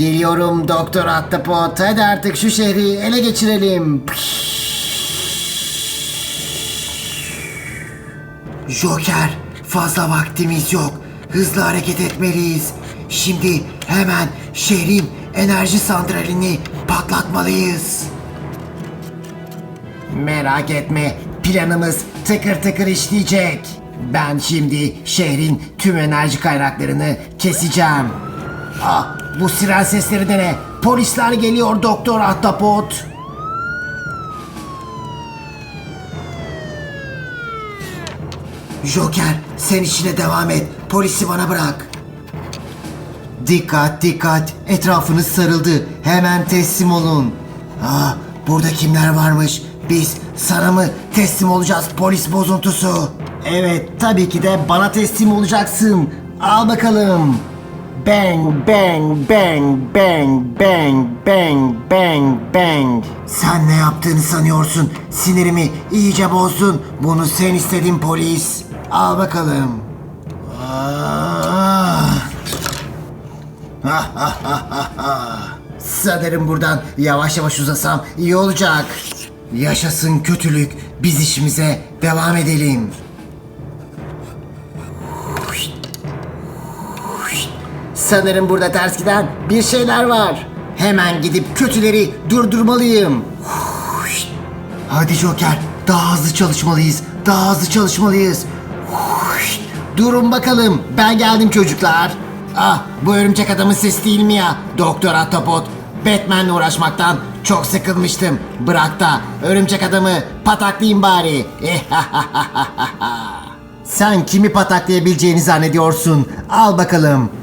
Geliyorum Doktor Ahtapot. Hadi artık şu şehri ele geçirelim. Joker, fazla vaktimiz yok. Hızlı hareket etmeliyiz. Şimdi hemen şehrin enerji santralini patlatmalıyız. Merak etme, planımız tıkır tıkır işleyecek. Ben şimdi şehrin tüm enerji kaynaklarını keseceğim. Ah, bu siren sesleri de ne? Polisler geliyor Doktor Ahtapot. Joker, sen işine devam et. Polisi bana bırak. Dikkat dikkat etrafınız sarıldı hemen teslim olun. Aa, burada kimler varmış biz sana mı teslim olacağız polis bozuntusu? Evet tabii ki de bana teslim olacaksın al bakalım. Bang bang bang bang bang bang bang bang. Sen ne yaptığını sanıyorsun? Sinirimi iyice bozdun. Bunu sen istedin polis. Al bakalım. Ah. Sanırım buradan yavaş yavaş uzasam iyi olacak. Yaşasın kötülük. Biz işimize devam edelim. Sanırım burada ters giden bir şeyler var. Hemen gidip kötüleri durdurmalıyım. Hadi Joker, daha hızlı çalışmalıyız. Daha hızlı çalışmalıyız. Durun bakalım, ben geldim çocuklar. Ah, bu örümcek adamın sesi değil mi ya? Doktor Ahtapot, Batman'le uğraşmaktan çok sıkılmıştım. Bırak da örümcek adamı pataklayayım bari. Sen kimi pataklayabileceğini zannediyorsun? Al bakalım.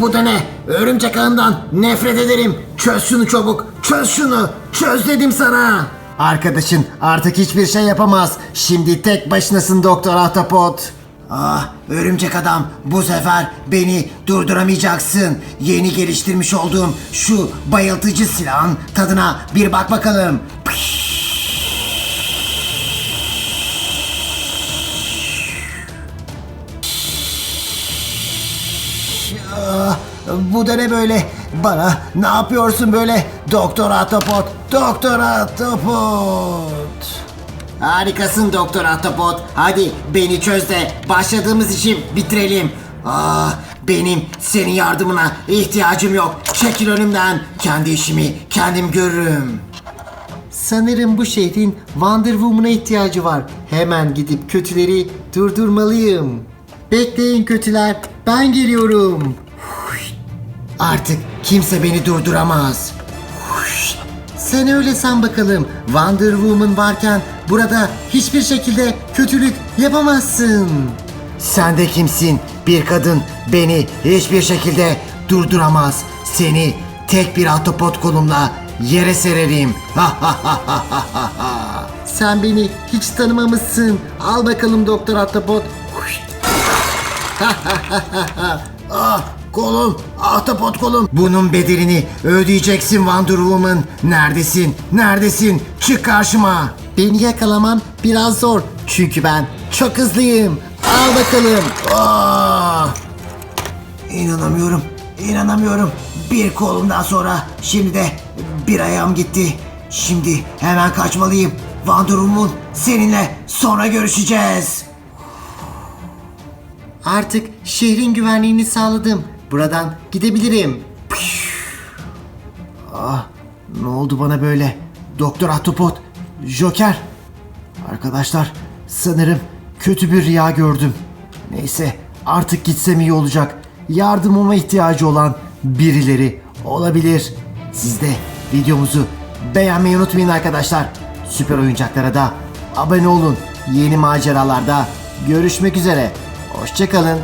Bu da ne? Örümcek ağından nefret ederim. Çöz şunu çabuk. Çöz şunu. Çöz dedim sana. Arkadaşın artık hiçbir şey yapamaz. Şimdi tek başınasın Doktor Ahtapot. Ah örümcek adam bu sefer beni durduramayacaksın. Yeni geliştirmiş olduğum şu bayıltıcı silahın tadına bir bak bakalım. Ah, bu da ne böyle? Bana ne yapıyorsun böyle? Doktor Atopot, Doktor Atopot. Harikasın Doktor Atopot. Hadi beni çöz de başladığımız işi bitirelim. Ah, benim senin yardımına ihtiyacım yok. Çekil önümden. Kendi işimi kendim görürüm. Sanırım bu şehrin Wonder Woman'a ihtiyacı var. Hemen gidip kötüleri durdurmalıyım. Bekleyin kötüler, ben geliyorum. Artık kimse beni durduramaz. Sen öyle san bakalım. Wonder Woman varken burada hiçbir şekilde kötülük yapamazsın. Sen de kimsin? Bir kadın beni hiçbir şekilde durduramaz. Seni tek bir autopot kolumla yere sererim. Sen beni hiç tanımamışsın. Al bakalım Doktor Ahtapot. ah kolum, ahtapot kolum. Bunun bedelini ödeyeceksin Wonder Woman. Neredesin? Neredesin? Çık karşıma. Beni yakalaman biraz zor. Çünkü ben çok hızlıyım. Al bakalım. Ah! İnanamıyorum. İnanamıyorum. Bir kolumdan sonra şimdi de bir ayağım gitti. Şimdi hemen kaçmalıyım. Wonder Woman seninle sonra görüşeceğiz. Artık şehrin güvenliğini sağladım. Buradan gidebilirim. Ah, ne oldu bana böyle? Doktor Ahtapot, Joker. Arkadaşlar, sanırım kötü bir rüya gördüm. Neyse, artık gitsem iyi olacak. Yardımıma ihtiyacı olan birileri olabilir. Siz de videomuzu beğenmeyi unutmayın arkadaşlar. Süper oyuncaklara da abone olun. Yeni maceralarda görüşmek üzere. Hoşçakalın.